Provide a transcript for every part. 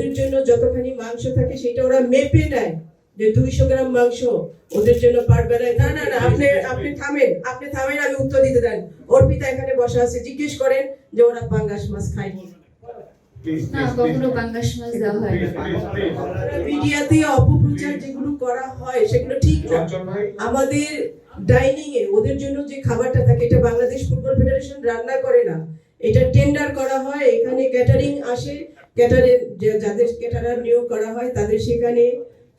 ওদের জন্য যতখানি মাংস থাকে সেটা ওরা মেপে নেয় যে দুইশো গ্রাম মাংস ওদের জন্য পার বেলায় না না না আপনি আপনি থামেন আপনি থামেন আমি উত্তর দিতে দেন। অর্পিতা এখানে বসা আছে জিজ্ঞেস করেন যে ওরা পাঙ্গাস মাছ খায় না কখনো পাঙ্গাস মাছ দেওয়া হয়. মিডিয়াতে অপপ্রচার যেগুলো করা হয় সেগুলো ঠিক না। আমাদের ডাইনিং এ ওদের জন্য যে খাবারটা থাকে এটা বাংলাদেশ ফুটবল ফেডারেশন রান্না করে না। এটা টেন্ডার করা হয়, এখানে ক্যাটারিং আসে ক্যাটারে যাদের ক্যাটারার নিয়োগ করা হয়, তাদের সেখানে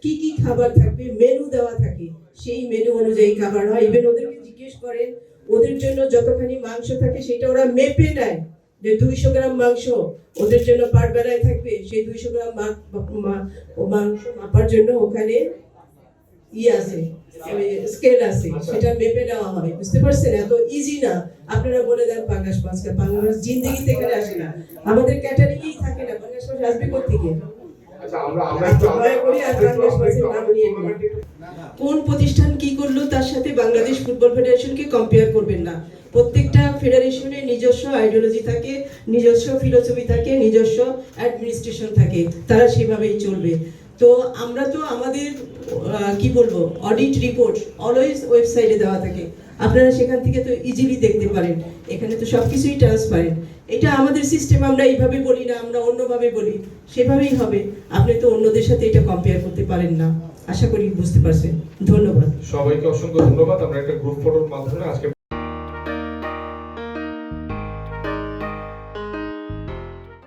কি কি খাবার থাকবে মেনু দেওয়া থাকে, সেই মেনু অনুযায়ী খাবার হয়। ইভেন ওদেরকে জিজ্ঞেস করেন, ওদের জন্য যতখানি মাংস থাকে, সেটা ওরা মেপে নেয় যে দুইশো গ্রাম মাংস ওদের জন্য পার বেলায় থাকবে, সেই দুইশো গ্রাম মাংস মাপার জন্য ওখানে ই আছে। স্কেল আছে সেটা মেপে নেওয়া হয় বুঝতে পারছেন? এত ইজি না। আপনারা বলে দেন পাঙ্গাস পাঙ্গাস মাছ জিন্দগিতে এখানে আসে না। আমাদের ক্যাটারিংই থাকে না। পাঙ্গাস মাছ আসবে কোথেকে আচ্ছা। কোন প্রতিষ্ঠান কি করল তার সাথে বাংলাদেশ ফুটবল ফেডারেশনকে কম্পেয়ার করবেন না। প্রত্যেকটা ফেডারেশনের নিজস্ব আইডিওলজি থাকে নিজস্ব ফিলোসফি থাকে নিজস্ব অ্যাডমিনিস্ট্রেশন থাকে। তারা সেভাবেই চলবে। তো আমরা তো আমাদের কি বলব অডিট রিপোর্ট অলওয়েজ ওয়েবসাইটে দেওয়া থাকে। আপনারা সেখান থেকে তো ইজিলি দেখতে পারেন। এখানে তো সবকিছুই ট্রান্সপারেন্ট এটা আমাদের সিস্টেম আমরা এইভাবে বলি না, আমরা অন্যভাবে বলি। সেভাবেই হবে। আপনি তো অন্যদের সাথে এটা কম্পেয়ার করতে পারেন না। আশা করি বুঝতে পারছেন। ধন্যবাদ। সবাইকে অসংখ্য ধন্যবাদ। আমরা একটা গ্রুপ আজকে